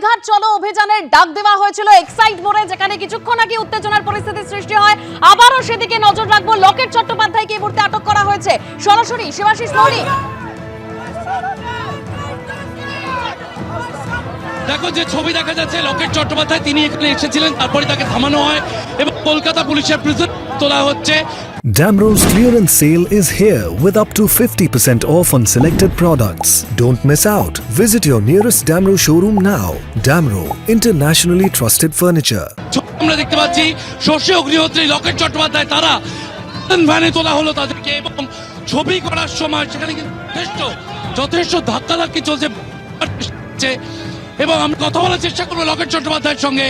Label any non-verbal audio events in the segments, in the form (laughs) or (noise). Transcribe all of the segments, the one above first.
কালীঘাট চলো অভিযানের ডাক দেওয়া হয়েছিল এক্সাইট মোড়ে, যেখানে কিছুক্ষণ আগে উত্তেজনার পরিস্থিতি সৃষ্টি হয়। আবারও সেদিকে নজর রাখব, লকেট চট্টোপাধ্যায়কে এই মুহূর্তে আটক করা হয়েছে। সরাসরি শিবাশিস মৌলিক দেখো যে ছবি দেখা যাচ্ছে, লকেট চট্টোপাধ্যায়, তিনি এখানে এসেছিলেন, তারপরে তাকে থামানো হয় এবং কলকাতা পুলিশের প্রিজন তোলা হচ্ছে। Damro's clearance sale is here with up to 50% off on selected products. Don't miss out. Visit your nearest Damro showroom now. Damro, internationally trusted furniture. ছবি আমরা দেখতে পাচ্ছি শশী অগ্নিহোত্রী লকেট চট্টোপাধ্যায় তারা ভ্যানে তোলা হলো তাদেরকে এবং ছবি করার সময় সেখানে কিন্তু যথেষ্ট যথেষ্ট ধাক্কাধাক্কি চলছে চলছে। এবং আমি কথা বলার চেষ্টা করবো লকেট চট্টোপাধ্যায়ের সঙ্গে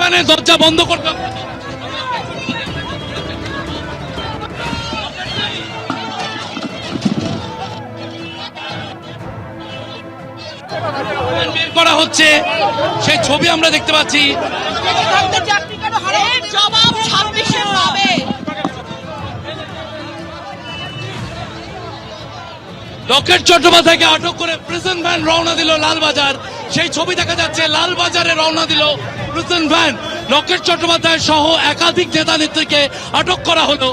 ভ্যানে দরজা বন্ধ করতে বের করা হচ্ছে, সেই ছবি আমরা দেখতে পাচ্ছি। লকেট চট্টোপাধ্যায়কে আটক করে প্রিজন ভ্যান রওনা দিল লালবাজার। সেই ছবি দেখা যাচ্ছে, লালবাজারে রওনা দিল প্রিজন ভ্যান লকেট চট্টোপাধ্যায় সহ একাধিক নেতা নেত্রীকে আটক করা হলো।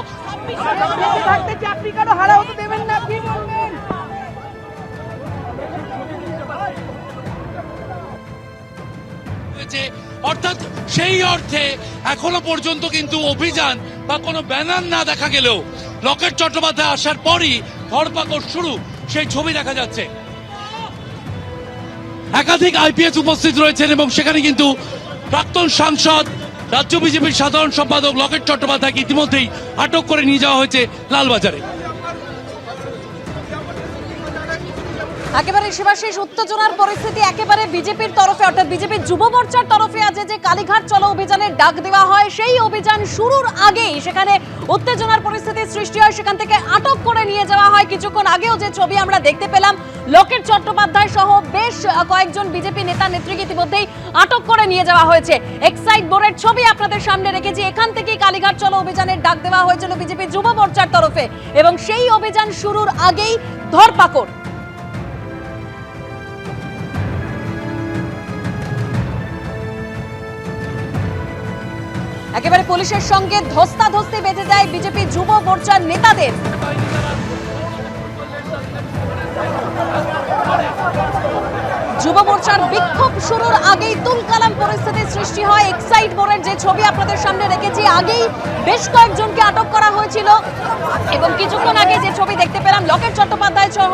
অর্থাৎ সেই অর্থে এখনও পর্যন্ত কিন্তু অভিযান বা কোনো ব্যানার না দেখা গেলেও লকেট চট্টোপাধ্যায় আসার পরই ধরপাকড় শুরু, সেই ছবি দেখা যাচ্ছে। একাধিক আইপিএস উপস্থিত রয়েছেন এবং সেখানে কিন্তু প্রাক্তন সাংসদ, রাজ্য বিজেপির সাধারণ সম্পাদক লকেট চট্টোপাধ্যায়কে ইতিমধ্যেই আটক করে নিয়ে যাওয়া হয়েছে লালবাজারে। একেবারে শিবাশিস উত্তেজনার পরিস্থিতি একেবারে বিজেপির তরফে, অর্থাৎ বিজেপির যুব মোর্চার তরফে আজ যে কালীঘাট চলো অভিযানের ডাক দেওয়া হয়, সেই অভিযান শুরুর আগেই সেখানে উত্তেজনার পরিস্থিতির সৃষ্টি হয়। সেখান থেকে আটক করে নিয়ে যাওয়া হয়। কিছুক্ষণ আগেও যে ছবি আমরা দেখতে পেলাম, লোকেট চট্টোপাধ্যায় সহ বেশ কয়েকজন বিজেপি নেতা নেত্রীকে ইতিমধ্যেই আটক করে নিয়ে যাওয়া হয়েছে। এক্সাইট বোর্ডের ছবি আপনাদের সামনে রেখেছি। এখান থেকেই কালীঘাট চলো অভিযানের ডাক দেওয়া হয়েছিল বিজেপি যুব মোর্চার তরফে এবং সেই অভিযান শুরুর আগেই ধরপাকড়। একেবারে পুলিশের সঙ্গে ধস্তাধস্তি বেঁধে যায় বিজেপি যুব মোর্চার নেতাদের। যুব মোর্চার বিক্ষোভ শুরুর আগেই তুলকালাম পরিস্থিতির সৃষ্টি হয়। এক্সাইট বোর্ডের যে ছবি আপনাদের সামনে রেখেছি, আগেই বেশ কয়েকজনকে আটক করা হয়েছিল। এবং কিছুক্ষণ আগে যে ছবি দেখতে পেলাম, লকেট চট্টোপাধ্যায় সহ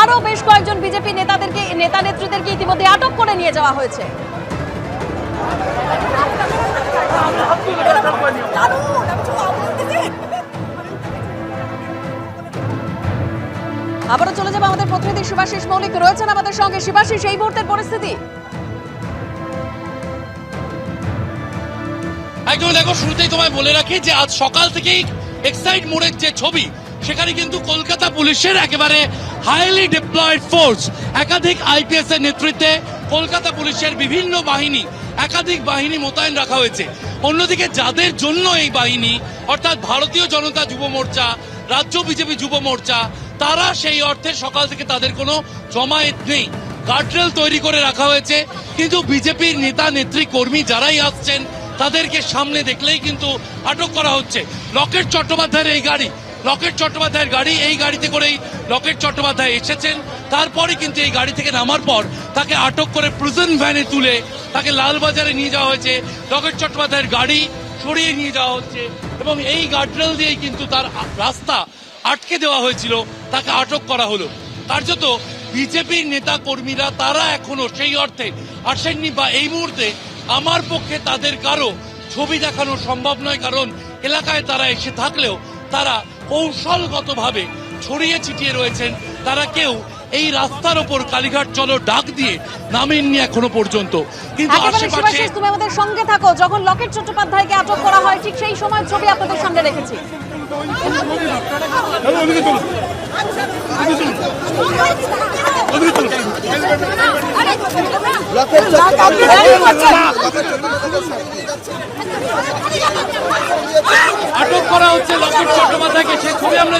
আরও বেশ কয়েকজন বিজেপি নেতাদেরকে নেতা নেত্রীদেরকে ইতিমধ্যে আটক করে নিয়ে যাওয়া হয়েছে। (laughs) আবারও চলে যাব আমাদের প্রতিনিধি শিবাশিস মৌলিক। রয়েছেন আমাদের সঙ্গে শিবাশিস এই মুহূর্তের পরিস্থিতি? একদম দেখো, শুরুতেই তোমায় বলে রাখি যে আজ সকাল থেকেই এক্সাইট মোড়ের যে ছবি, সেখানে কিন্তু কলকাতা পুলিশের একেবারে হাইলি ডিপ্লয়েড ফোর্স একাধিক আইপিএস এর নেতৃত্বে কলকাতা পুলিশের বিভিন্ন বাহিনী একাধিক বাহিনী মোতায়েন রাখা হয়েছে। অন্যদিকে যাদের জন্য এই বাহিনী, অর্থাৎ ভারতীয় জনতা যুব মোর্চা, রাজ্য বিজেপি যুব মোর্চা, তারা সেই অর্থে সকাল থেকে তাদের কোনো জমায়েত নেই। গার্ডরেল তৈরি করে রাখা হয়েছে। কিন্তু বিজেপির নেতা, নেত্রী, কর্মী যারাই আসছেন, তাদেরকে সামনে দেখলেই কিন্তু আটক করা হচ্ছে। লকেট চট্টোপাধ্যায়ের এই গাড়ি, লকেট চট্টোপাধ্যায়ের গাড়ি, এই গাড়িতে করেই লকেট চট্টোপাধ্যায় এসেছেন। তারপরে কিন্তু এই গাড়ি থেকে নামার পর তাকে আটক করে প্রিজন ভ্যানে তুলে তাকে লালবাজারে নিয়ে যাওয়া হয়েছে। লকেট চট্টোপাধ্যায়ের গাড়ি সরিয়ে নিয়ে যাওয়া হচ্ছে এবং এই গার্ডরেল দিয়েই কিন্তু তার রাস্তা আটকে দেওয়া হয়েছিল। তাকে আটক করা হলো। কার্যত বিজেপির নেতা কর্মীরা তারা এখনও সেই অর্থে আসেননি বা এই মুহূর্তে আমার পক্ষে তাদের কারও ছবি দেখানো সম্ভব নয়, কারণ এলাকায় তারা এসে থাকলেও তারা কৌশলগতভাবে ছড়িয়ে ছিটিয়ে রয়েছেন। তারা কেউ এই রাস্তার ওপর কালীঘাট চলো ডাক দিয়ে নামেননি এখনও পর্যন্ত। কিন্তু আশেপাশে তুমি আমাদের সঙ্গে থাকো। যখন লকেট চট্টোপাধ্যায়কে আটক করা হয় ঠিক সেই সময় ছবি আপনাদের সামনে রেখেছি। আটক করা হচ্ছে লকেট চট্টোপাধ্যায়কে। সে ছবি আমরা